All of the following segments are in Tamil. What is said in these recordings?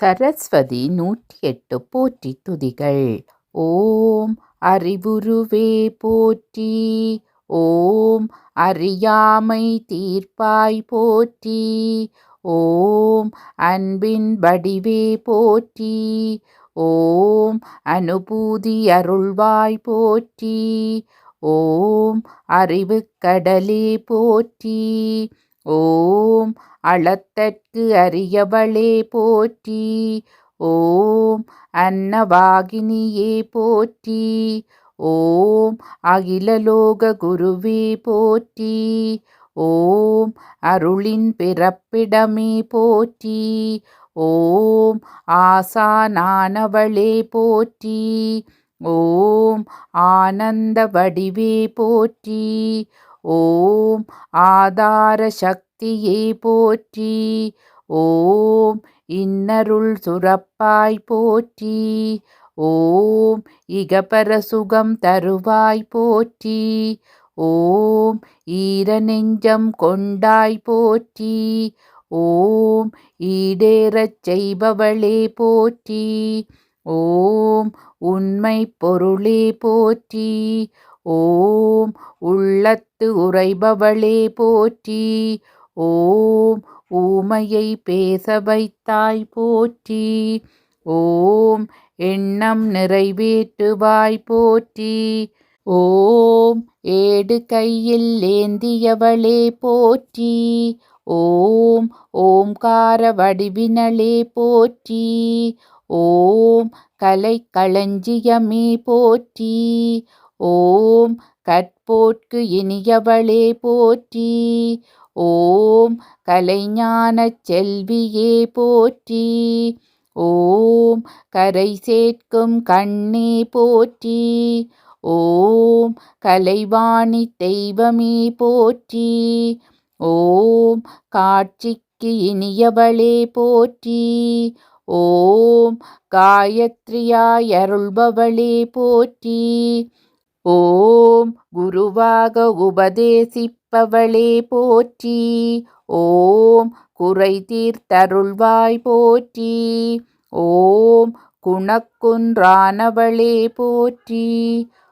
சரஸ்வதி நூற்றி எட்டு போற்றி துதிகள். ஓம் அறிவுருவே போற்றி. ஓம் அறியாமை தீர்ப்பாய் போற்றி. ஓம் அன்பின் வடிவே போற்றி. ஓம் அனுபூதி அருள்வாய் போற்றி. ஓம் அறிவு கடலே போற்றி. ஓம் அளத்தற்கு அரியவளே போற்றி. ஓம் அன்னவாகினியே போற்றி. ஓம் அகிலலோக குருவே போற்றி. ஓம் அருளின் பிறப்பிடமே போற்றி. ஓம் ஆசானானவளே போற்றி. ஓம் ஆனந்த வடிவே போற்றி. ஓம் ஆதார சக்தியே போற்றி. ஓம் இன்னருள் சுரப்பாய் போற்றி. ஓம் இகபர சுகம் தருவாய் போற்றி. ஓம் ஈர நெஞ்சம் கொண்டாய் போற்றி. ஓம் ஈடேறச் செய்பவளே போற்றி. ஓம் உண்மை பொருளே போற்றி. ஓம் உள்ளத்து உறைபவளே போற்றி. ஓம் ஊமையை பேச வைத்தாய் போற்றி. ஓம் எண்ணம் நிறைவேற்றுவாய் போற்றி. ஓம் ஏடு கையில் ஏந்தியவளே போற்றி. ஓம் ஓம்கார வடிவினளே போற்றி. ஓம் கலை களஞ்சியமே போற்றி. ஓம் கற்போர்க்கு இனியவளே போற்றி. ஓம் கலைஞான செல்வியே போற்றி. ஓம் கரை சேர்க்கும் கண்ணே போற்றி. ஓம் கலைவாணி தெய்வமே போற்றி. ஓம் காட்சிக்கு இனியவளே போற்றி. ஓம் காயத்ரியாய் அருள்பவளே போற்றி. ஓம் குருவாக உபதேசிப்பவளே போற்றி. ஓம் குறை தீர்த்தருள்வாய் போற்றி. ஓம் குணக்குன்றானவளே போற்றி.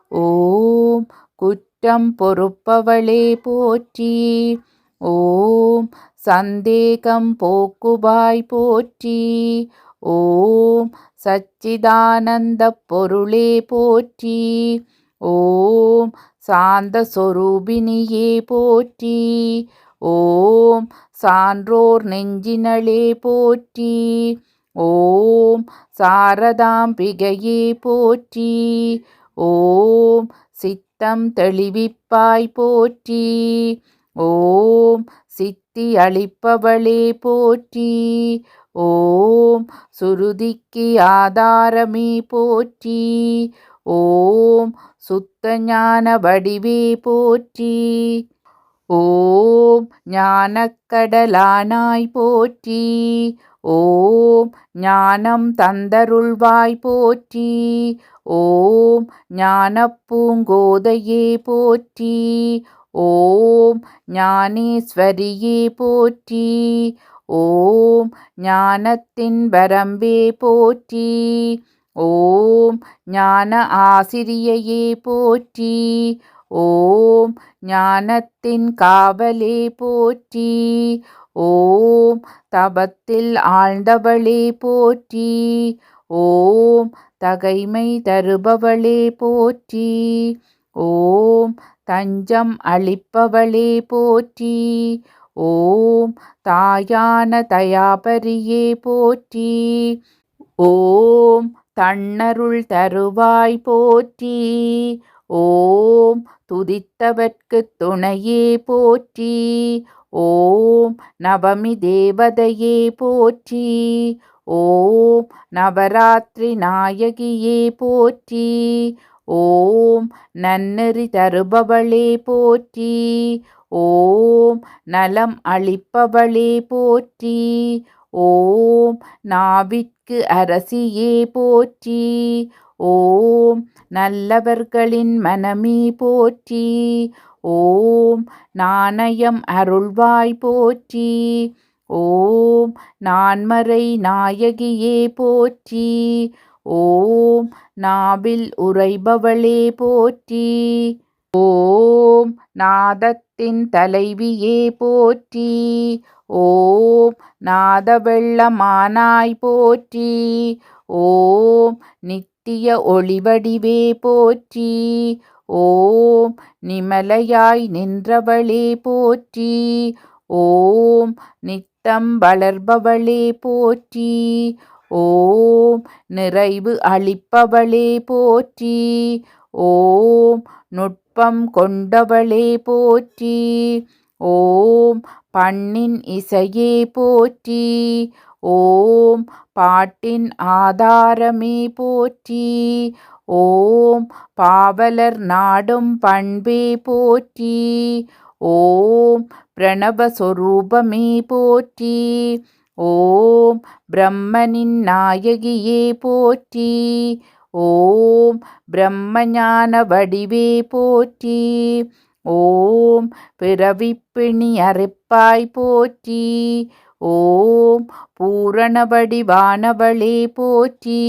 ஓம் குற்றம் பொறுப்பவளே போற்றி. ஓம் சந்தேகம் போக்குவாய் போற்றி. ஓம் சச்சிதானந்த பொருளே போற்றி. ஓம் சாந்த சொரூபினியே போற்றி. ஓம் சான்றோர் நெஞ்சினளே போற்றி. ஓம் சாரதாம்பிகையே போற்றி. ஓம் சித்தம் தெளிவிப்பாய் போற்றி. ஓம் சித்தி அளிப்பவளே போற்றி. ஓம் சுருதிக்கு ஆதாரமே போற்றி. ஓம் சுத்த ஞான வடிவே போற்றி. ஓம் ஞானக்கடலானாய் போற்றி. ஓம் ஞானம் தந்தருள்வாய் போற்றி. ஓம் ஞானப்பூங்கோதையே போற்றி. ஓம் ஞானேஸ்வரியே போற்றி. ஓம் ஞானத்தின் வரம்பே போற்றி. ஓம் ஞான ஆசிரியையே போற்றி. ஓம் ஞானத்தின் காவலே போற்றி. ஓம் தபத்தில் ஆழ்ந்தவளே போற்றி. ஓம் தகைமை தருபவளே போற்றி. ஓம் தஞ்சம் அளிப்பவளே போற்றி. ஓம் தாயான தயாபரியே போற்றி. ஓம் தன்னருள் தருவாய் போற்றி. ஓம் துதித்தவர்க்கு துணையே போற்றி. ஓம் நவமி தேவதையே போற்றி. ஓம் நவராத்திரி நாயகியே போற்றி. ஓம் நன்னெறி தருபவளே போற்றி. ஓம் நலம் அளிப்பவளே போற்றி. ஓம் நாவிற்கு அரசியே போற்றி. ஓம் நல்லவர்களின் மனமே போற்றி. ஓம் நாணயம் அருள்வாய் போற்றி. ஓம் நான்மறை நாயகியே போற்றி. ஓம் நாவில் உரைபவளே போற்றி. ஓம் நாதத்தின் தலைவியே போற்றி. ஓம் நாதவெள்ளமானாய் போற்றி. ஓம் நித்திய ஒளிவடிவே போற்றி. ஓம் நிமலையாய் நின்றவளே போற்றி. ஓம் நித்தம் வளர்பவளே போற்றி. ஓம் நிறைவு அளிப்பவளே போற்றி. ஓம் நுட்பம் கொண்டவளே போற்றி. ஓம் பண்ணின் இசையே போற்றி. ஓம் பாட்டின் ஆதாரமே போற்றி. ஓம் பாவலர் நாடும் பண்பே போற்றி. ஓம் பிரணவஸ்வரூபமே போற்றி. ஓம் பிரம்மனின் நாயகியே போற்றி. ஓம் பிரம்மஞான வடிவே போற்றி. ஓம் பிறவிப்பிணி அறுப்பாய் போற்றி. ஓம் பூரணவடிவானவளே போற்றி.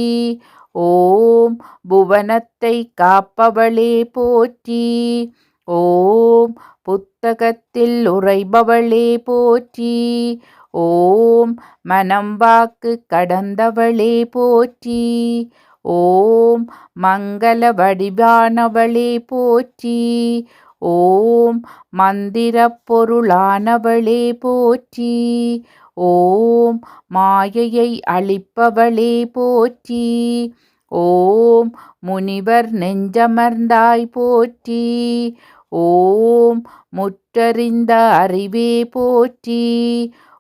ஓம் புவனத்தை காப்பவளே போற்றி. ஓம் புத்தகத்தில் உரைபவளே போற்றி. ஓம் மனம் வாக்கு கடந்தவளே போற்றி. ஓம் மங்கள வடிவானவளே போற்றி. ஓம் மந்திர பொருளானவளே போற்றி. ஓம் மாயையை அழிப்பவளே போற்றி. ஓம் முனிவர் நெஞ்சமர்ந்தாய் போற்றி. ஓம் முற்றறிந்த அறிவே போற்றி.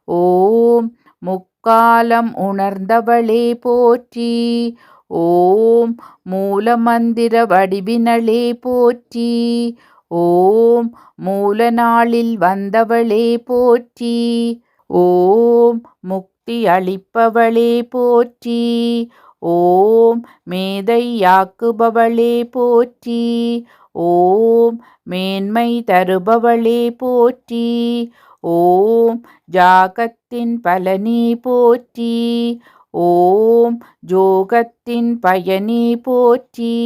ஓம் முக்காலம் உணர்ந்தவளே போற்றி. ஓம் மூலமந்திர வடிவினளே போற்றி. ஓம் மூலநாளில் வந்தவளே போற்றி. ஓம் முக்தி அளிப்பவளே போற்றி. ஓம் மேதையாக்குபவளே போற்றி. ஓம் மேன்மை தருபவளே போற்றி. ஓம் ஜாகத்தின் பலனே போற்றி. ஓம் ஜோகத்தின் பயனி போற்றி.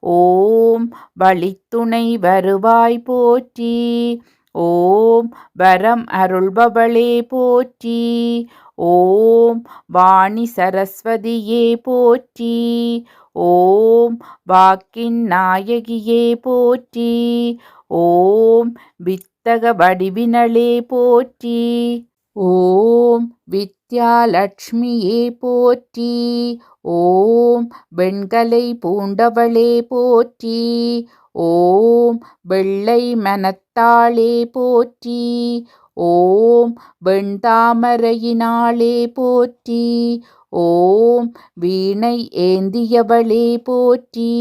ஓம் வழித்துணை வருவாய் போற்றி. ஓம் வரம் அருள்பவளே போற்றி. ஓம் வாணி சரஸ்வதியே போற்றி. ஓம் வாக்கின் நாயகியே போற்றி. ஓம் வித்தக வடிவினளே போற்றி. ஓம் வித்யாலட்சுமியே போற்றி ஓம் வெண்கலை பூண்டவளே போற்றி ஓம் வெள்ளை மனத்தாளே போற்றி ஓம் வெண்தாமரையினாளே போற்றி ஓம் வீணை ஏந்தியவளே போற்றி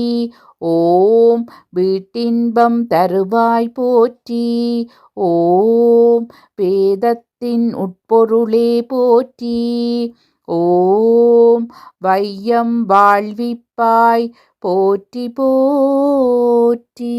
ஓம் வீட்டின்பம் தருவாய் போற்றி ஓம் வேதத்தின் உட்பொருளே போற்றி. ஓம் வையம் வாழ்விப்பாய் போற்றி போற்றி.